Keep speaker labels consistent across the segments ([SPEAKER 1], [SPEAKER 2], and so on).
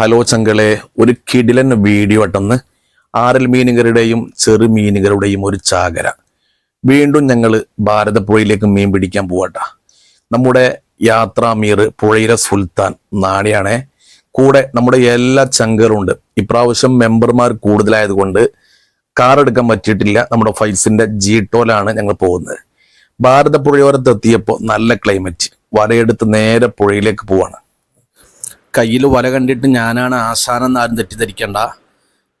[SPEAKER 1] Hello ചങ്കളെ ഒരു കിടിലൻ video ആട്ടെന്ന് Aral മീനുകളുടെയും ചെറു ഒരു ചാകര. വീണ്ടും ഞങ്ങൾ ഭാരതപ്പുഴയിലേക്ക് മീൻ പിടിക്കാൻ പോവാട്ടാ. നമ്മുടെ യാത്രാമീർ പുഴയിലെ സുൽത്താൻ നാണിയാണേ. കൂടെ നമ്മുടെ എല്ലാ ചങ്കറും ഉണ്ട് ഇപ്രാവശ്യം മെമ്പർമാർ കൂടുതലായതുകൊണ്ട് കാർ എടുക്കാൻ പറ്റിയിട്ടില്ല. നമ്മുടെ ഫൈൽസിന്റെ ജീട്ടോലാണ് ഞങ്ങൾ പോകുന്നത്. ഭാരതപ്പുഴയോരത്ത് എത്തിയപ്പോൾ നല്ല ക്ലൈമറ്റ് വരയെടുത്ത് നേരെ പുഴയിലേക്ക് പോവാണ്. കയ്യിൽ വല കണ്ടിട്ട് ഞാനാണ് ആശാനെന്ന് ആരും തെറ്റിദ്ധരിക്കണ്ട.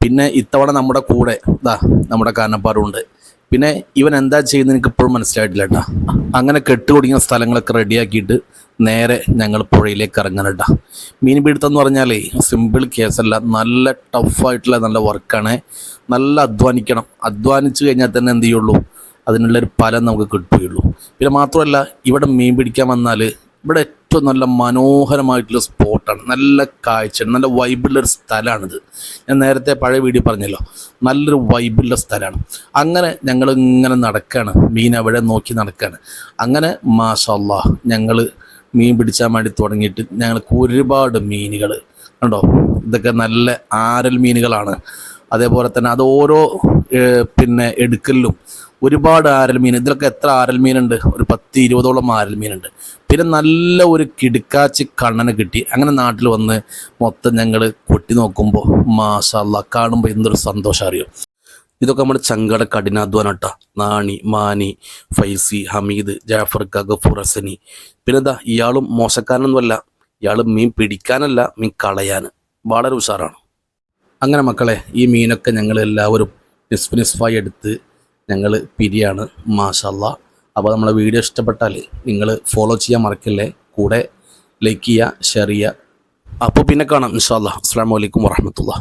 [SPEAKER 1] പിന്നെ ഇത്തവണ നമ്മുടെ കൂടെ ഇതാ നമ്മുടെ കാനപ്പാറുണ്ട് പിന്നെ ഇവൻ എന്താ ചെയ്യുന്നത് എനിക്ക് ഇപ്പോഴും മനസ്സിലായിട്ടില്ല കേട്ടാ. അങ്ങനെ കെട്ടുകൊടുങ്ങിയ സ്ഥലങ്ങളൊക്കെ റെഡിയാക്കിയിട്ട് നേരെ ഞങ്ങൾ പുഴയിലേക്ക് ഇറങ്ങാനട്ടാ മീൻ പിടുത്തം എന്ന് പറഞ്ഞാലേ സിമ്പിൾ കേസല്ല നല്ല ടഫായിട്ടുള്ള നല്ല വർക്കാണ് നല്ല അധ്വാനിക്കണം. അധ്വാനിച്ചു കഴിഞ്ഞാൽ തന്നെ എന്ത് ചെയ്യുള്ളൂ? അതിനുള്ളൊരു ഫലം നമുക്ക് കിട്ടുകയുള്ളൂ. പിന്നെ മാത്രമല്ല ഇവിടെ മീൻ പിടിക്കാൻ വന്നാൽ ഇവിടെ ഏറ്റവും നല്ല മനോഹരമായിട്ടുള്ള സ്പോട്ടാണ്. നല്ല കാഴ്ച നല്ല വൈബുള്ള ഒരു സ്ഥലമാണിത്. ഞാൻ നേരത്തെ പഴയ വീഡിയോ പറഞ്ഞല്ലോ. നല്ലൊരു വൈബുള്ള സ്ഥലമാണ്. അങ്ങനെ ഞങ്ങൾ ഇങ്ങനെ നടക്കുകയാണ് മീൻ അവിടെ നോക്കി നടക്കുകയാണ് അങ്ങനെ മാഷല്ല ഞങ്ങൾ മീൻ പിടിച്ചാൻ വേണ്ടി തുടങ്ങിയിട്ട് ഞങ്ങൾക്ക് ഒരുപാട് മീനുകൾ കണ്ടോ? ഇതൊക്കെ നല്ല ആരൽ മീനുകളാണ്. അതേപോലെ തന്നെ അത് ഓരോ പിന്നെ എടുക്കലിലും ഒരുപാട് ആരൽ മീൻ ഇതിലൊക്കെ എത്ര ആരൽ മീനുണ്ട് ഒരു പത്ത് ഇരുപതോളം ആരൽ മീനുണ്ട് പിന്നെ നല്ല ഒരു കിടുക്കാച്ചി കണ്ണന് കിട്ടി. അങ്ങനെ നാട്ടിൽ വന്ന് മൊത്തം ഞങ്ങൾ കൊട്ടി നോക്കുമ്പോൾ മാഷല്ല കാണുമ്പോൾ എന്തൊരു സന്തോഷം അറിയോ? ഇതൊക്കെ നമ്മുടെ ചങ്കട കഠിനാധ്വാനട്ട. നാണി മാനി ഫൈസി ഹമീദ് ജാഫർ ഗഫൂർ ഹസനി. പിന്നെന്താ ഇയാളും മോശക്കാരനൊന്നുമല്ല. ഇയാൾ മീൻ പിടിക്കാനല്ല മീൻ കളയാൻ വളരെ ഉഷാറാണ്. അങ്ങനെ മക്കളെ ഈ മീനൊക്കെ ഞങ്ങൾ എല്ലാവരും നിസ്ഫ് നിസ്ഫായി എടുത്ത് ഞങ്ങൾ പിരിയാണ് മാഷല്ല അപ്പോൾ നമ്മളെ വീഡിയോ ഇഷ്ടപ്പെട്ടാൽ നിങ്ങൾ ഫോളോ ചെയ്യാൻ മറക്കില്ലേ? കൂടെ ലൈക്ക് ചെയ്യുക ഷെയർ ചെയ്യുക. അപ്പോൾ പിന്നെ കാണാം ഇൻഷാല്ലാ അസ്സാം വലൈക്കും വാഹമത്തുള്ള